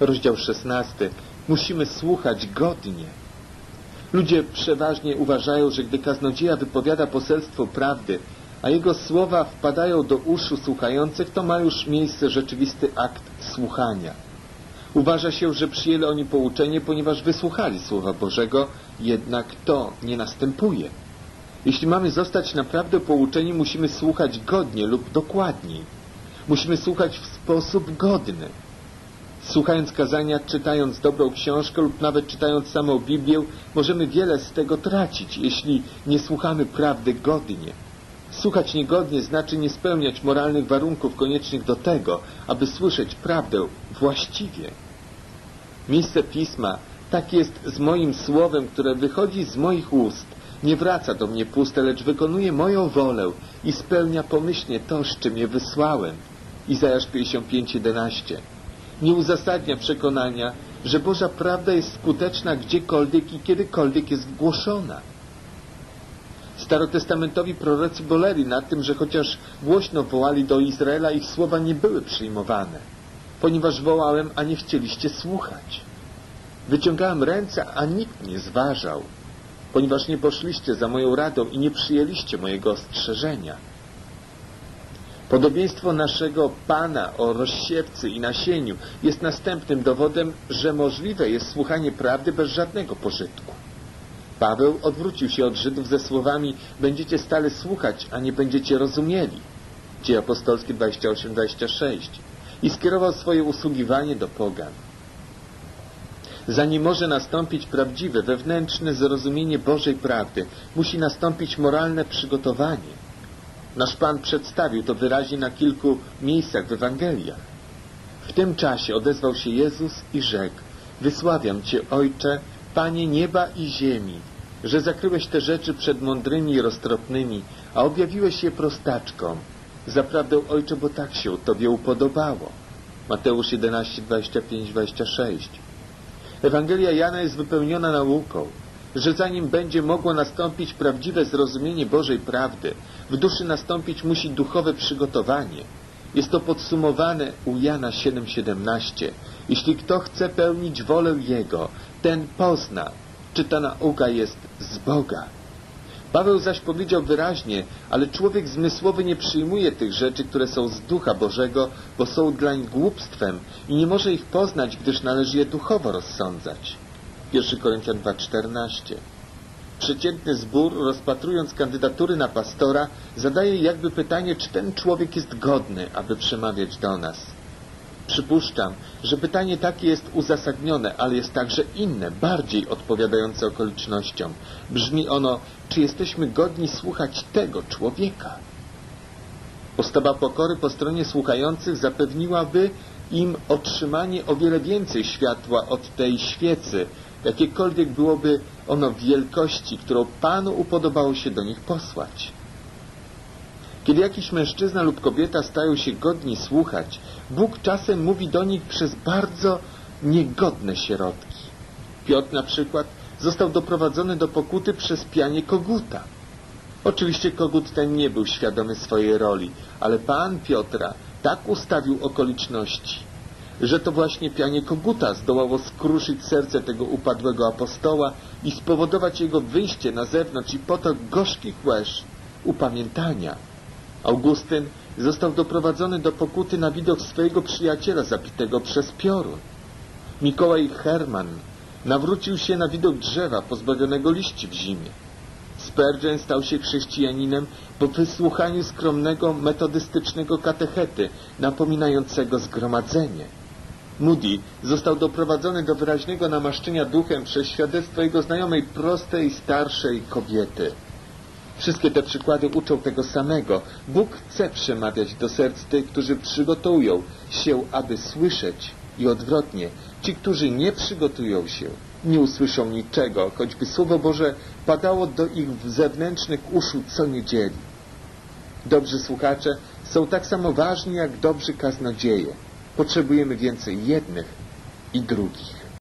Rozdział 16. Musimy słuchać godnie. Ludzie przeważnie uważają, że gdy kaznodzieja wypowiada poselstwo prawdy, a jego słowa wpadają do uszu słuchających, to ma już miejsce rzeczywisty akt słuchania. Uważa się, że przyjęli oni pouczenie, ponieważ wysłuchali Słowa Bożego, jednak to nie następuje. Jeśli mamy zostać naprawdę pouczeni, musimy słuchać godnie lub dokładniej. Musimy słuchać w sposób godny. Słuchając kazania, czytając dobrą książkę lub nawet czytając samą Biblię, możemy wiele z tego tracić, jeśli nie słuchamy prawdy godnie. Słuchać niegodnie znaczy nie spełniać moralnych warunków koniecznych do tego, aby słyszeć prawdę właściwie. Miejsce pisma tak jest z moim słowem, które wychodzi z moich ust. Nie wraca do mnie puste, lecz wykonuje moją wolę i spełnia pomyślnie to, z czym je wysłałem. Izajasz 55:11. Nie uzasadnia przekonania, że Boża prawda jest skuteczna gdziekolwiek i kiedykolwiek jest głoszona. Starotestamentowi prorocy boleli nad tym, że chociaż głośno wołali do Izraela, ich słowa nie były przyjmowane, ponieważ wołałem, a nie chcieliście słuchać. Wyciągałem ręce, a nikt nie zważał, ponieważ nie poszliście za moją radą i nie przyjęliście mojego ostrzeżenia. Podobieństwo naszego Pana o rozsiewcy i nasieniu jest następnym dowodem, że możliwe jest słuchanie prawdy bez żadnego pożytku. Paweł odwrócił się od Żydów ze słowami będziecie stale słuchać, a nie będziecie rozumieli. Dzieje apostolskie 28-26 i skierował swoje usługiwanie do pogan. Zanim może nastąpić prawdziwe, wewnętrzne zrozumienie Bożej prawdy, musi nastąpić moralne przygotowanie. Nasz Pan przedstawił to wyraźnie na kilku miejscach w Ewangeliach. W tym czasie odezwał się Jezus i rzekł Wysławiam Cię, Ojcze, Panie nieba i ziemi, że zakryłeś te rzeczy przed mądrymi i roztropnymi, a objawiłeś je prostaczkom. Zaprawdę, Ojcze, bo tak się Tobie upodobało. Mateusz 11, 25, 26 Ewangelia Jana jest wypełniona nauką, że zanim będzie mogło nastąpić prawdziwe zrozumienie Bożej prawdy, w duszy nastąpić musi duchowe przygotowanie. Jest to podsumowane u Jana 7,17. Jeśli kto chce pełnić wolę Jego, ten pozna, czy ta nauka jest z Boga. Paweł zaś powiedział wyraźnie, ale człowiek zmysłowy nie przyjmuje tych rzeczy, które są z Ducha Bożego, bo są dlań głupstwem i nie może ich poznać, gdyż należy je duchowo rozsądzać. 1 Koryntian 2,14 Przeciętny zbór, rozpatrując kandydatury na pastora, zadaje jakby pytanie, czy ten człowiek jest godny, aby przemawiać do nas. Przypuszczam, że pytanie takie jest uzasadnione, ale jest także inne, bardziej odpowiadające okolicznościom. Brzmi ono, czy jesteśmy godni słuchać tego człowieka? Postawa pokory po stronie słuchających zapewniłaby im otrzymanie o wiele więcej światła od tej świecy, jakiekolwiek byłoby ono wielkości, którą Panu upodobało się do nich posłać. Kiedy jakiś mężczyzna lub kobieta stają się godni słuchać, Bóg czasem mówi do nich przez bardzo niegodne środki. Piotr na przykład został doprowadzony do pokuty przez pianie koguta. Oczywiście kogut ten nie był świadomy swojej roli, ale Pan Piotra tak ustawił okoliczności, że to właśnie pianie koguta zdołało skruszyć serce tego upadłego apostoła i spowodować jego wyjście na zewnątrz i potok gorzkich łez upamiętania. Augustyn został doprowadzony do pokuty na widok swojego przyjaciela zabitego przez piorun. Mikołaj Herman nawrócił się na widok drzewa pozbawionego liści w zimie. Spurgeon stał się chrześcijaninem po wysłuchaniu skromnego, metodystycznego katechety napominającego zgromadzenie. Moody został doprowadzony do wyraźnego namaszczenia duchem przez świadectwo jego znajomej prostej, starszej kobiety. Wszystkie te przykłady uczą tego samego. Bóg chce przemawiać do serc tych, którzy przygotują się, aby słyszeć i odwrotnie. Ci, którzy nie przygotują się, nie usłyszą niczego, choćby Słowo Boże padało do ich zewnętrznych uszu co niedzieli. Dobrzy słuchacze są tak samo ważni jak dobrzy kaznodzieje. Potrzebujemy więcej jednych i drugich.